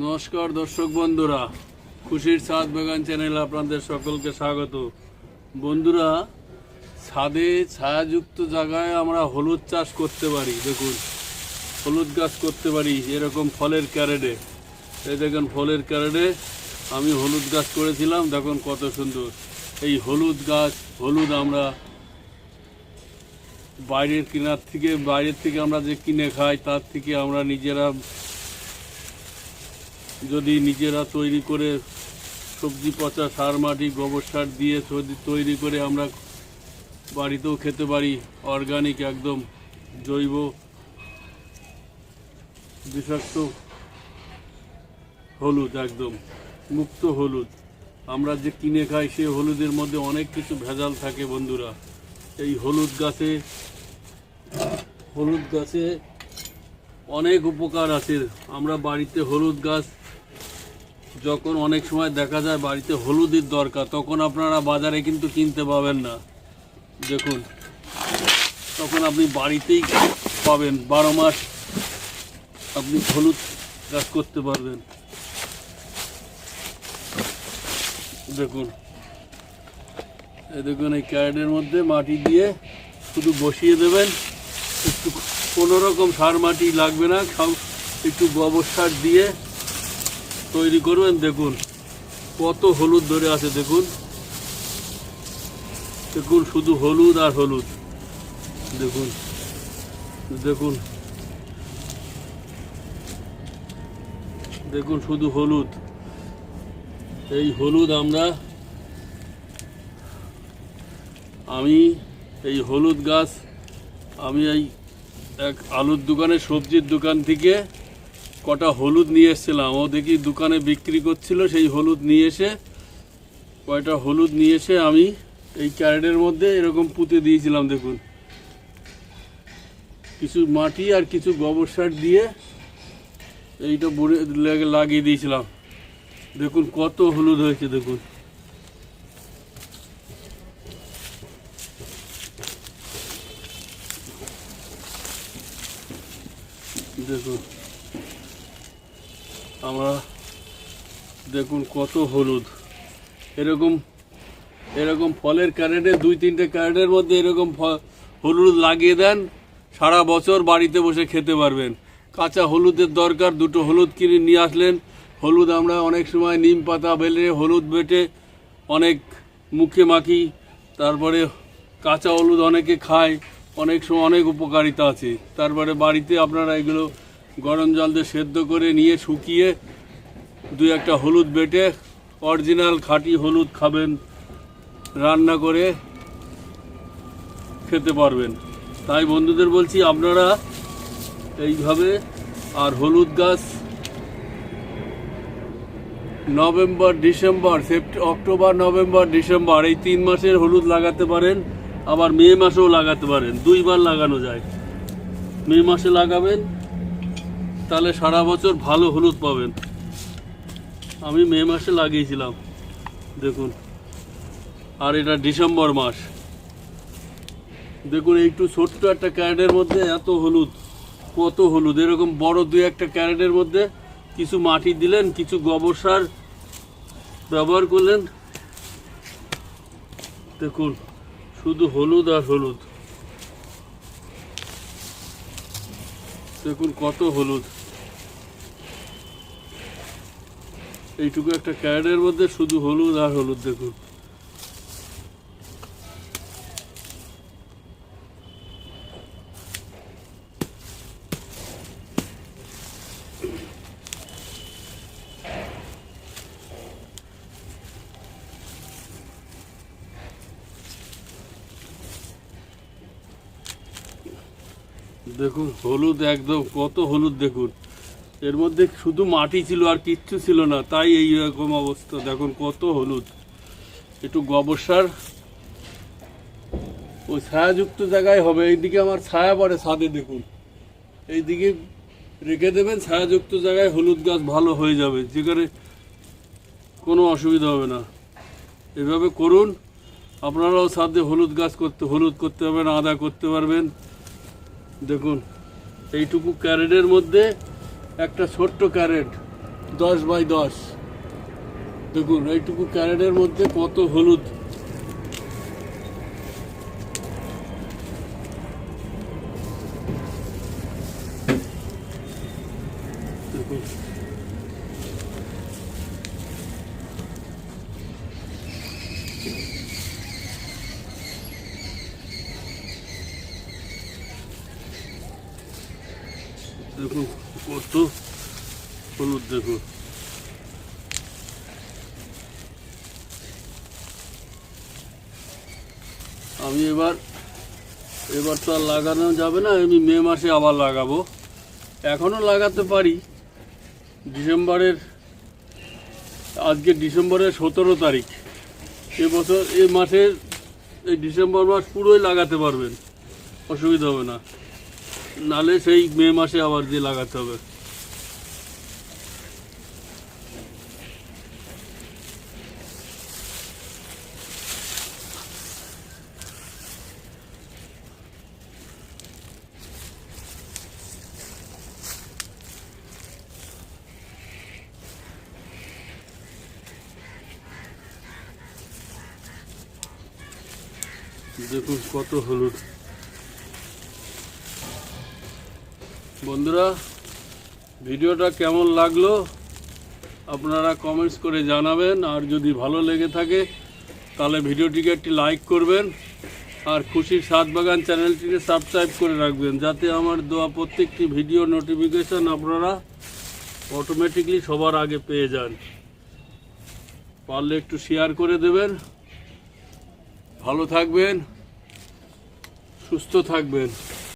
নমস্কার দর্শক বন্ধুরা, খুশির ছাদ বাগান চ্যানেলে আপনাদের সকলকে স্বাগত। বন্ধুরা, ছাদে ছায়াযুক্ত জায়গায় আমরা হলুদ চাষ করতে পারি, দেখুন। হলুদ গাছ করতে পারি, এরকম ফলের ক্যারেটে। এই দেখেন ফলের ক্যারেটে আমি হলুদ গাছ করেছিলাম, দেখুন কত সুন্দর। এই হলুদ গাছ, হলুদ আমরা বাইরের কেনার থেকে, বাইরের থেকে আমরা যে কিনে খাই, তার থেকে আমরা নিজেরা যদি নিজেরা তৈরি করে সবজি, পচা, সার, মাটি, গোবর সার দিয়ে তৈরি করে আমরা বাড়িতেও খেতে পারি অর্গানিক একদম জৈব বিষাক্ত হলুদ একদম, মুক্ত হলুদ। আমরা যে কিনে খাই সেই হলুদের মধ্যে অনেক কিছু ভেজাল থাকে বন্ধুরা। এই হলুদ গাছে হলুদ গাছে অনেক উপকার আছে। আমরা বাড়িতে হলুদ গাছ যখন অনেক সময় দেখা যায় বাড়িতে হলুদের দরকার, তখন আপনারা বাজারে কিন্তু কিনতে পাবেন না। দেখুন, তখন আপনি বাড়িতেই পাবেন, বারো মাস আপনি হলুদ গাছ করতে পারবেন। দেখুন এই দেখুন, এই ক্যারেটের মধ্যে মাটি দিয়ে শুধু বসিয়ে দেবেন, একটু কোনো রকম সার মাটি লাগবে না একটু গোবর সার দিয়ে তৈরি করবেন, দেখুন। কত হলুদ ধরে আছে, দেখুন। দেখুন, শুধু হলুদ আর হলুদ। দেখুন। দেখুন। দেখুন, শুধু হলুদ। এই হলুদ আমরা, আমি এই হলুদ গাছ, আমি এই এক আলুর দোকানে সবজির দোকান থেকে কটা হলুদ নিয়ে এসেছিলাম। ও দেখি দোকানে বিক্রি করছিল, সেই হলুদ নিয়ে এসে, কয়টা হলুদ নিয়ে এসে আমি এই ক্যারেটের মধ্যে এরকম পুঁতে দিয়েছিলাম, দেখুন। কিছু মাটি আর কিছু গোবর সার দিয়ে এইটা বুড়ে লাগিয়ে দিয়েছিলাম। দেখুন কত হলুদ হয়েছে, দেখুন। দেখুন। আমরা দেখুন কত হলুদ। এরকম এরকম ফলের ক্যারেটে দুই তিনটে ক্যারেটের মধ্যে এরকম হলুদ লাগিয়ে দেন, সারা বছর বাড়িতে বসে খেতে পারবেন। কাঁচা হলুদের দরকার, দুটো হলুদ কিনে নিয়ে আসলেন। হলুদ আমরা অনেক সময় নিম পাতা বেলে, হলুদ বেটে অনেক মুখে মাখি, তারপরে কাঁচা হলুদ অনেকে খায়, অনেক সময় অনেক উপকারিতা আছে। তারপরে বাড়িতে আপনারা এগুলো গরম জল দিয়ে সেদ্ধ করে নিয়ে শুকিয়ে দুই একটা হলুদ বেটে অরিজিনাল খাঁটি হলুদ খাবেন, রান্না করে খেতে পারবেন। তাই বন্ধুদের বলছি, আপনারা এইভাবে আর হলুদ গাছ November, December, Sept, October, November, December, এই তিন মাসের হলুদ লাগাতে পারেন, আবার মে মাসেও লাগাতে পারেন, দুইবার লাগানো যায়। মে মাসে লাগাবেন তাহলে সারা বছর ভালো হলুদ পাবেন। আমি মে মাসে লাগিয়েছিলাম, দেখুন। আর এটা ডিসেম্বর মাস। দেখুন একটু ছোট্ট একটা ক্যারেটের মধ্যে এত হলুদ, কত হলুদ। এরকম বড় দুই একটা ক্যারেটের মধ্যে কিছু মাটি দিলেন, কিছু গোবর সার ব্যবহার করলেন। দেখুন, শুধু হলুদ আর হলুদ। দেখুন, কত হলুদ। এইটুকু একটা ক্যারেটের মধ্যে শুধু হলুদ আর হলুদ দেখুন। দেখুন, হলুদ একদম, কত হলুদ দেখুন। এর মধ্যে শুধু মাটি ছিল আর কিচ্ছু ছিল না, তাই এই রকম অবস্থা। দেখুন কত হলুদ। একটু গোবর সার। ওই ছায়াযুক্ত জায়গায় হবে। এইদিকে আমার ছায়া পড়ে ছাদে, দেখুন। এইদিকে রেখে দেবেন, ছায়াযুক্ত জায়গায় হলুদ গাছ ভালো হয়ে যাবে। যেখানে কোনো অসুবিধা হবে না। এভাবে করুন। আপনারাও ছাদে হলুদ গাছ করতে, হলুদ করতে পারবেন, আদা করতে পারবেন। দেখুন, এইটুকু ক্যারেটের মধ্যে একটা ছোট্ট ক্যারেট দশ বাই দশ। দেখুন এইটুকু ক্যারেটের মধ্যে কত হলুদ। দেখুন। দেখুন কত হলুদ দেখুন আমি এবার এবার তো আর লাগানো যাবে না, আমি মে মাসে আবার লাগাবো। এখনও লাগাতে পারি। ডিসেম্বরের, আজকে ডিসেম্বরের সতেরো তারিখ। এবছর এ মাসের, এই ডিসেম্বর মাস পুরোই লাগাতে পারবেন। অসুবিধা হবে না। নালে সেই মে মাসে আবার দিয়ে লাগাতে হবে। দেখুন কত হলুদ। বন্ধুরা, ভিডিওটা কেমন লাগল আপনারা কমেন্টস করে জানাবেন, আর যদি ভালো লেগে থাকে, তাহলে ভিডিওটিকে একটি লাইক করবেন, আর খুশির সাত বাগান চ্যানেলটিকে সাবস্ক্রাইব করে রাখবেন, যাতে আমার দেওয়া প্রত্যেকটি ভিডিও নোটিফিকেশন আপনারা অটোমেটিকলি সবার আগে পেয়ে যান। পারলে একটু শেয়ার করে দেবেন। ভালো থাকবেন, সুস্থ থাকবেন।